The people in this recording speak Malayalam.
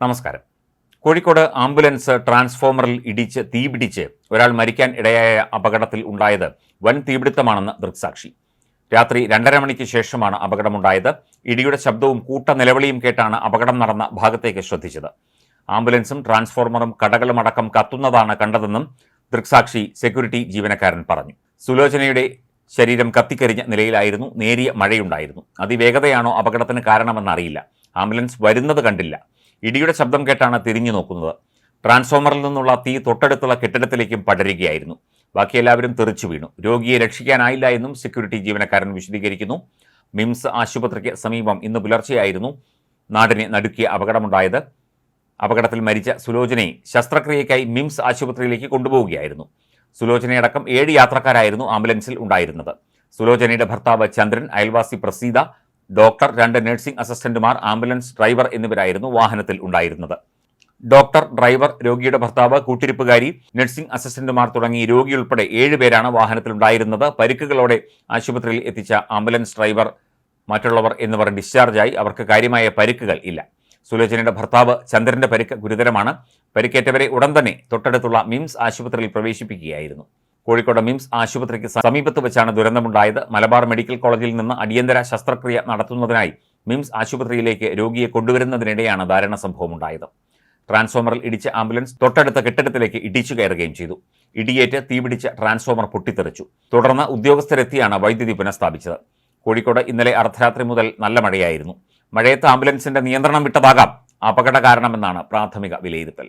നമസ്കാരം. കോഴിക്കോട് ആംബുലൻസ് ട്രാൻസ്ഫോമറിൽ ഇടിച്ച് തീപിടിച്ച് ഒരാൾ മരിക്കാൻ ഇടയായ അപകടത്തിൽ ഉണ്ടായത് വൻ തീപിടുത്തമാണെന്ന് ദൃക്സാക്ഷി. രാത്രി രണ്ടര മണിക്ക് ശേഷമാണ് അപകടമുണ്ടായത്. ഇടിയുടെ ശബ്ദവും കൂട്ട നിലവിളിയും കേട്ടാണ് അപകടം നടന്ന ഭാഗത്തേക്ക് ശ്രദ്ധിച്ചത്. ആംബുലൻസും ട്രാൻസ്ഫോർമറും കടകളും അടക്കം കത്തുന്നതാണ് കണ്ടതെന്നും ദൃക്സാക്ഷി സെക്യൂരിറ്റി ജീവനക്കാരൻ പറഞ്ഞു. സുലോചനയുടെ ശരീരം കത്തിക്കരിഞ്ഞ നിലയിലായിരുന്നു നേരിയ മഴയുണ്ടായിരുന്നു. അതിവേഗതയാണോ അപകടത്തിന് കാരണമെന്നറിയില്ല. ആംബുലൻസ് വരുന്നത് കണ്ടില്ല. ഇടിയുടെ ശബ്ദം കേട്ടാണ് തിരിഞ്ഞു നോക്കുന്നത്. ട്രാൻസ്ഫോമറിൽ നിന്നുള്ള തീ തൊട്ടടുത്തുള്ള കെട്ടിടത്തിലേക്കും പടരുകയായിരുന്നു. ബാക്കി എല്ലാവരും തെറിച്ചു വീണു. രോഗിയെ രക്ഷിക്കാനായില്ല എന്നും സെക്യൂരിറ്റി ജീവനക്കാരൻ വിശദീകരിക്കുന്നു. മിംസ് ആശുപത്രിക്ക് സമീപം ഇന്ന് പുലർച്ചെയായിരുന്നു നാടിനെ നടുക്കിയ അപകടമുണ്ടായത്. അപകടത്തിൽ മരിച്ച സുലോചനയെ ശസ്ത്രക്രിയയ്ക്കായി മിംസ് ആശുപത്രിയിലേക്ക് കൊണ്ടുപോവുകയായിരുന്നു. സുലോചനയടക്കം ഏഴ് യാത്രക്കാരായിരുന്നു ആംബുലൻസിൽ ഉണ്ടായിരുന്നത്. സുലോചനയുടെ ഭർത്താവ് ചന്ദ്രൻ അയൽവാസി പ്രസീത ഡോക്ടർ രണ്ട് നഴ്സിംഗ് അസിസ്റ്റന്റുമാർ ആംബുലൻസ് ഡ്രൈവർ എന്നിവരായിരുന്നു വാഹനത്തിൽ ഉണ്ടായിരുന്നത്. ഡോക്ടർ ഡ്രൈവർ രോഗിയുടെ ഭർത്താവ് കൂട്ടിരിപ്പുകാരി നഴ്സിംഗ് അസിസ്റ്റന്റുമാർ തുടങ്ങി രോഗി ഉൾപ്പെടെ ഏഴുപേരാണ് വാഹനത്തിലുണ്ടായിരുന്നത് പരിക്കുകളോടെ ആശുപത്രിയിൽ എത്തിച്ച ആംബുലൻസ് ഡ്രൈവർ മറ്റുള്ളവർ എന്നിവർ ഡിസ്ചാർജായി. അവർക്ക് കാര്യമായ പരിക്കുകൾ ഇല്ല. സുലോചനയുടെ ഭർത്താവ് ചന്ദ്രന്റെ പരിക്ക് ഗുരുതരമാണ്. പരിക്കേറ്റവരെ ഉടൻ തന്നെ തൊട്ടടുത്തുള്ള മിംസ് ആശുപത്രിയിൽ പ്രവേശിപ്പിക്കുകയായിരുന്നു. കോഴിക്കോട് മിംസ് ആശുപത്രിക്ക് സമീപത്ത് വെച്ചാണ് ദുരന്തമുണ്ടായത്. മലബാർ മെഡിക്കൽ കോളേജിൽ നിന്ന് അടിയന്തര ശസ്ത്രക്രിയ നടത്തുന്നതിനായി മിംസ് ആശുപത്രിയിലേക്ക് രോഗിയെ കൊണ്ടുവരുന്നതിനിടെയാണ് ദാരുണ സംഭവമുണ്ടായത്. ട്രാൻസ്ഫോമറിൽ ഇടിച്ച ആംബുലൻസ് തൊട്ടടുത്ത കെട്ടിടത്തിലേക്ക് ഇടിച്ചു കയറുകയും ചെയ്തു. ഇടിയേറ്റ് തീപിടിച്ച ട്രാൻസ്ഫോമർ പൊട്ടിത്തെറിച്ചു. തുടർന്ന് ഉദ്യോഗസ്ഥരെത്തിയാണ് വൈദ്യുതി പുനഃസ്ഥാപിച്ചത്. കോഴിക്കോട് ഇന്നലെ അർദ്ധരാത്രി മുതൽ നല്ല മഴയായിരുന്നു. മഴയത്ത് ആംബുലൻസിന്റെ നിയന്ത്രണം വിട്ടതാകാം. അപകട കാരണമെന്നാണ് പ്രാഥമിക വിലയിരുത്തൽ.